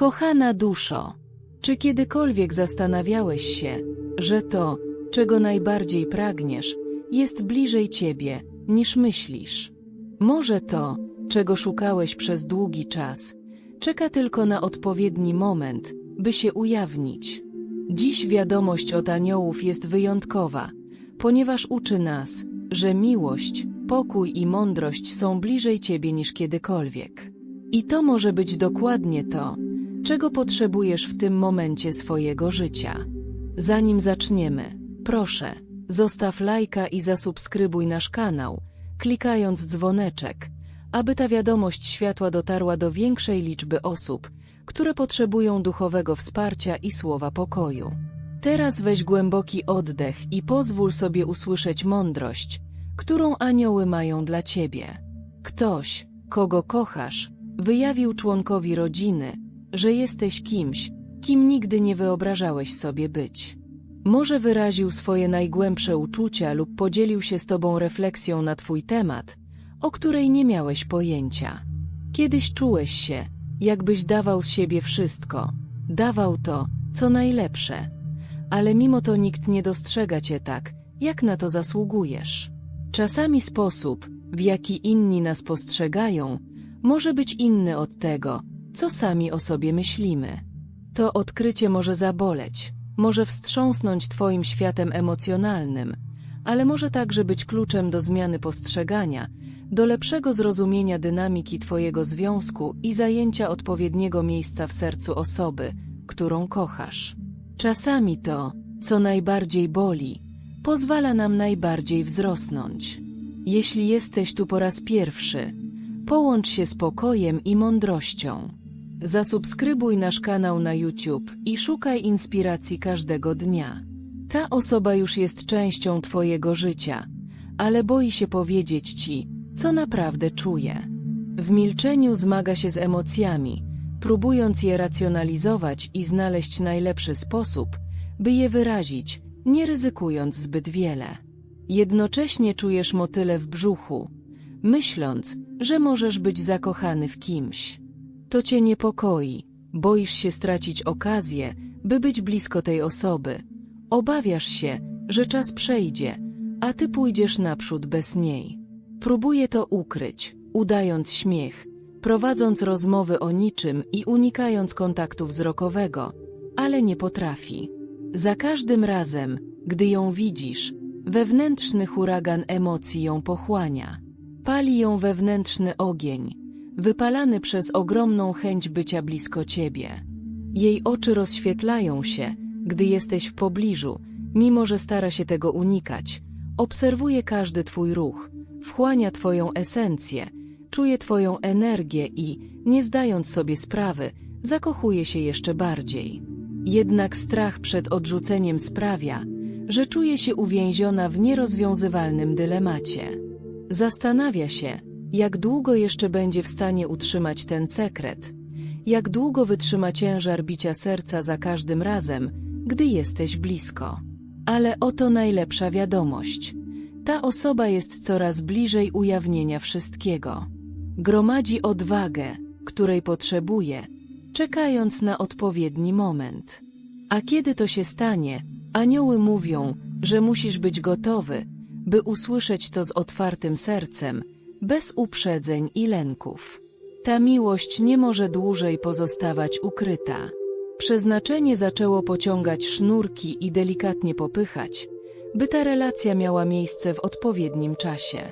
Kochana duszo, czy kiedykolwiek zastanawiałeś się, że to, czego najbardziej pragniesz, jest bliżej ciebie, niż myślisz? Może to, czego szukałeś przez długi czas, czeka tylko na odpowiedni moment, by się ujawnić. Dziś wiadomość od aniołów jest wyjątkowa, ponieważ uczy nas, że miłość, pokój i mądrość są bliżej ciebie niż kiedykolwiek. I to może być dokładnie to, czego potrzebujesz w tym momencie swojego życia. Zanim zaczniemy, proszę, zostaw lajka i zasubskrybuj nasz kanał, klikając dzwoneczek, aby ta wiadomość światła dotarła do większej liczby osób, które potrzebują duchowego wsparcia i słowa pokoju. Teraz weź głęboki oddech i pozwól sobie usłyszeć mądrość, którą anioły mają dla ciebie. Ktoś, kogo kochasz, wyjawił członkowi rodziny, że jesteś kimś, kim nigdy nie wyobrażałeś sobie być. Może wyraził swoje najgłębsze uczucia lub podzielił się z tobą refleksją na twój temat, o której nie miałeś pojęcia. Kiedyś czułeś się, jakbyś dawał z siebie wszystko, dawał to, co najlepsze, ale mimo to nikt nie dostrzega cię tak, jak na to zasługujesz. Czasami sposób, w jaki inni nas postrzegają, może być inny od tego, co sami o sobie myślimy. To odkrycie może zaboleć, może wstrząsnąć Twoim światem emocjonalnym, ale może także być kluczem do zmiany postrzegania, do lepszego zrozumienia dynamiki Twojego związku i zajęcia odpowiedniego miejsca w sercu osoby, którą kochasz. Czasami to, co najbardziej boli, pozwala nam najbardziej wzrosnąć. Jeśli jesteś tu po raz pierwszy, połącz się z pokojem i mądrością. Zasubskrybuj nasz kanał na YouTube i szukaj inspiracji każdego dnia. Ta osoba już jest częścią Twojego życia, ale boi się powiedzieć Ci, co naprawdę czuje. W milczeniu zmaga się z emocjami, próbując je racjonalizować i znaleźć najlepszy sposób, by je wyrazić, nie ryzykując zbyt wiele. Jednocześnie czujesz motyle w brzuchu, myśląc, że możesz być zakochany w kimś. To cię niepokoi, boisz się stracić okazję, by być blisko tej osoby. Obawiasz się, że czas przejdzie, a ty pójdziesz naprzód bez niej. Próbuje to ukryć, udając śmiech, prowadząc rozmowy o niczym i unikając kontaktu wzrokowego, ale nie potrafi. Za każdym razem, gdy ją widzisz, wewnętrzny huragan emocji ją pochłania. Pali ją wewnętrzny ogień, wypalany przez ogromną chęć bycia blisko ciebie. Jej oczy rozświetlają się, gdy jesteś w pobliżu, mimo że stara się tego unikać. Obserwuje każdy twój ruch, wchłania twoją esencję, czuje twoją energię i, nie zdając sobie sprawy, zakochuje się jeszcze bardziej. Jednak strach przed odrzuceniem sprawia, że czuje się uwięziona w nierozwiązywalnym dylemacie. Zastanawia się, jak długo jeszcze będzie w stanie utrzymać ten sekret, jak długo wytrzyma ciężar bicia serca za każdym razem, gdy jesteś blisko. Ale oto najlepsza wiadomość. Ta osoba jest coraz bliżej ujawnienia wszystkiego. Gromadzi odwagę, której potrzebuje, czekając na odpowiedni moment. A kiedy to się stanie, anioły mówią, że musisz być gotowy, by usłyszeć to z otwartym sercem, bez uprzedzeń i lęków. Ta miłość nie może dłużej pozostawać ukryta. Przeznaczenie zaczęło pociągać sznurki i delikatnie popychać, by ta relacja miała miejsce w odpowiednim czasie.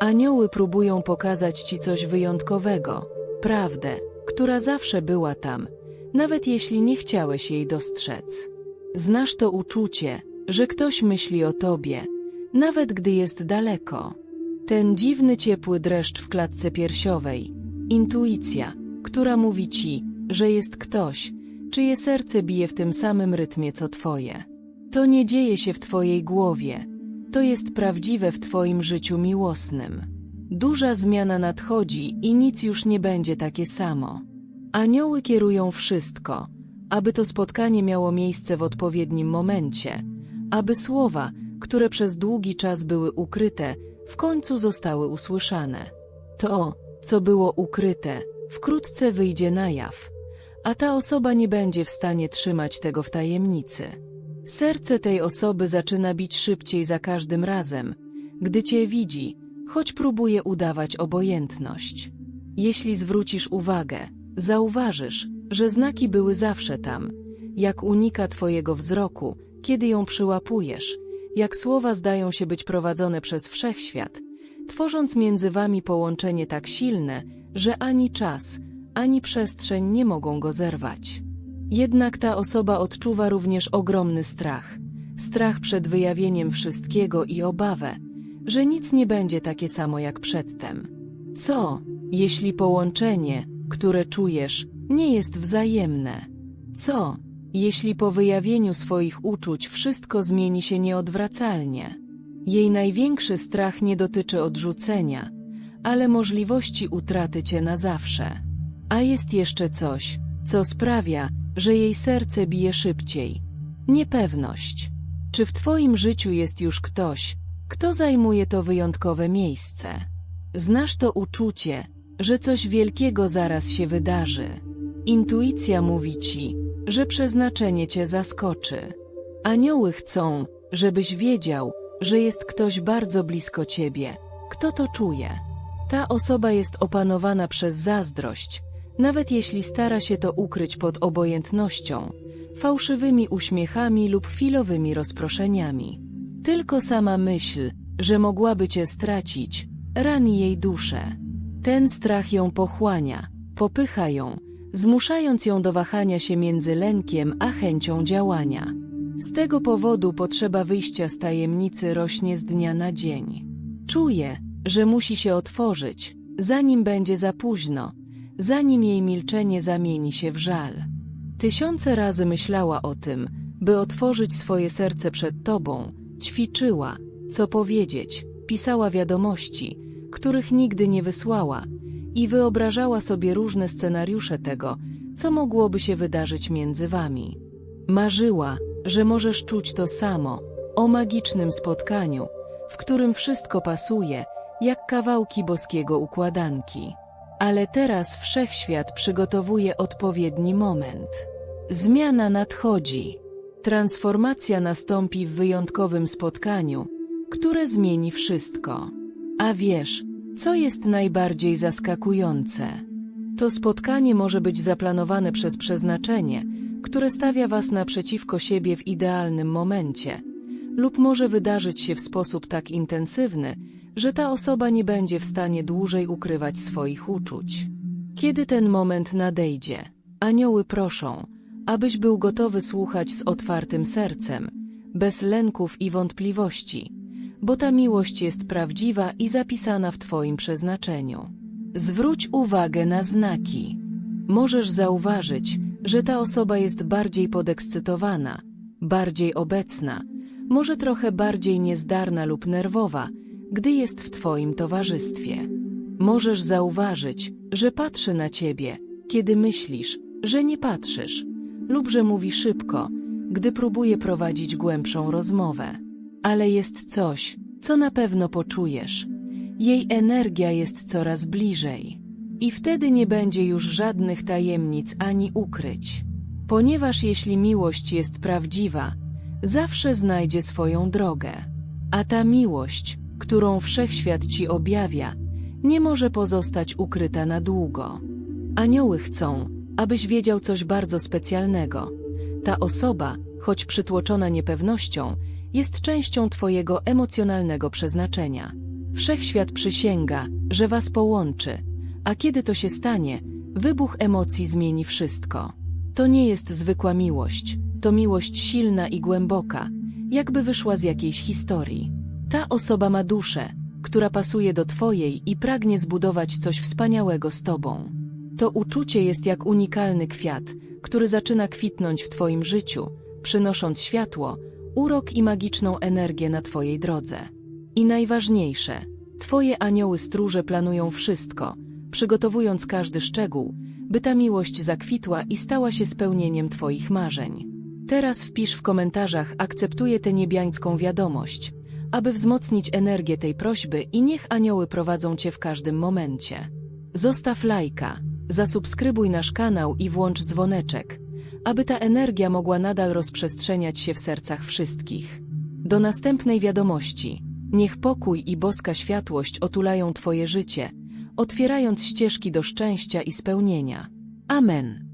Anioły próbują pokazać ci coś wyjątkowego, prawdę, która zawsze była tam, nawet jeśli nie chciałeś jej dostrzec. Znasz to uczucie, że ktoś myśli o tobie, nawet gdy jest daleko. Ten dziwny ciepły dreszcz w klatce piersiowej, intuicja, która mówi ci, że jest ktoś, czyje serce bije w tym samym rytmie co twoje. To nie dzieje się w twojej głowie, to jest prawdziwe w twoim życiu miłosnym. Duża zmiana nadchodzi i nic już nie będzie takie samo. Anioły kierują wszystko, aby to spotkanie miało miejsce w odpowiednim momencie, aby słowa, które przez długi czas były ukryte, w końcu zostały usłyszane. To, co było ukryte, wkrótce wyjdzie na jaw, a ta osoba nie będzie w stanie trzymać tego w tajemnicy. Serce tej osoby zaczyna bić szybciej za każdym razem, gdy cię widzi, choć próbuje udawać obojętność. Jeśli zwrócisz uwagę, zauważysz, że znaki były zawsze tam, jak unika twojego wzroku, kiedy ją przyłapujesz, jak słowa zdają się być prowadzone przez wszechświat, tworząc między wami połączenie tak silne, że ani czas, ani przestrzeń nie mogą go zerwać. Jednak ta osoba odczuwa również ogromny strach. Strach przed wyjawieniem wszystkiego i obawę, że nic nie będzie takie samo jak przedtem. Co, jeśli połączenie, które czujesz, nie jest wzajemne? Co, jeśli po wyjawieniu swoich uczuć wszystko zmieni się nieodwracalnie? Jej największy strach nie dotyczy odrzucenia, ale możliwości utraty cię na zawsze. A jest jeszcze coś, co sprawia, że jej serce bije szybciej. Niepewność. Czy w twoim życiu jest już ktoś, kto zajmuje to wyjątkowe miejsce? Znasz to uczucie, że coś wielkiego zaraz się wydarzy. Intuicja mówi ci, że przeznaczenie cię zaskoczy. Anioły chcą, żebyś wiedział, że jest ktoś bardzo blisko ciebie. Kto to czuje? Ta osoba jest opanowana przez zazdrość, nawet jeśli stara się to ukryć pod obojętnością, fałszywymi uśmiechami lub chwilowymi rozproszeniami. Tylko sama myśl, że mogłaby cię stracić, rani jej duszę. Ten strach ją pochłania, popycha ją, zmuszając ją do wahania się między lękiem a chęcią działania. Z tego powodu potrzeba wyjścia z tajemnicy rośnie z dnia na dzień. Czuje, że musi się otworzyć, zanim będzie za późno, zanim jej milczenie zamieni się w żal. Tysiące razy myślała o tym, by otworzyć swoje serce przed tobą, ćwiczyła, co powiedzieć, pisała wiadomości, których nigdy nie wysłała i wyobrażała sobie różne scenariusze tego, co mogłoby się wydarzyć między wami. Marzyła, że możesz czuć to samo, o magicznym spotkaniu, w którym wszystko pasuje, jak kawałki boskiego układanki. Ale teraz wszechświat przygotowuje odpowiedni moment. Zmiana nadchodzi. Transformacja nastąpi w wyjątkowym spotkaniu, które zmieni wszystko. A wiesz, co jest najbardziej zaskakujące? To spotkanie może być zaplanowane przez przeznaczenie, które stawia was naprzeciwko siebie w idealnym momencie, lub może wydarzyć się w sposób tak intensywny, że ta osoba nie będzie w stanie dłużej ukrywać swoich uczuć. Kiedy ten moment nadejdzie, anioły proszą, abyś był gotowy słuchać z otwartym sercem, bez lęków i wątpliwości, bo ta miłość jest prawdziwa i zapisana w Twoim przeznaczeniu. Zwróć uwagę na znaki. Możesz zauważyć, że ta osoba jest bardziej podekscytowana, bardziej obecna, może trochę bardziej niezdarna lub nerwowa, gdy jest w Twoim towarzystwie. Możesz zauważyć, że patrzy na Ciebie, kiedy myślisz, że nie patrzysz, lub że mówi szybko, gdy próbuje prowadzić głębszą rozmowę. Ale jest coś, co na pewno poczujesz. Jej energia jest coraz bliżej. I wtedy nie będzie już żadnych tajemnic ani ukryć. Ponieważ jeśli miłość jest prawdziwa, zawsze znajdzie swoją drogę. A ta miłość, którą wszechświat ci objawia, nie może pozostać ukryta na długo. Anioły chcą, abyś wiedział coś bardzo specjalnego. Ta osoba, choć przytłoczona niepewnością, jest częścią Twojego emocjonalnego przeznaczenia. Wszechświat przysięga, że Was połączy, a kiedy to się stanie, wybuch emocji zmieni wszystko. To nie jest zwykła miłość, to miłość silna i głęboka, jakby wyszła z jakiejś historii. Ta osoba ma duszę, która pasuje do Twojej i pragnie zbudować coś wspaniałego z Tobą. To uczucie jest jak unikalny kwiat, który zaczyna kwitnąć w Twoim życiu, przynosząc światło, urok i magiczną energię na Twojej drodze. I najważniejsze, Twoje anioły stróże planują wszystko, przygotowując każdy szczegół, by ta miłość zakwitła i stała się spełnieniem Twoich marzeń. Teraz wpisz w komentarzach akceptuję tę niebiańską wiadomość, aby wzmocnić energię tej prośby i niech anioły prowadzą Cię w każdym momencie. Zostaw lajka, Zasubskrybuj nasz kanał i włącz dzwoneczek, aby ta energia mogła nadal rozprzestrzeniać się w sercach wszystkich. Do następnej wiadomości. Niech pokój i boska światłość otulają Twoje życie, otwierając ścieżki do szczęścia i spełnienia. Amen.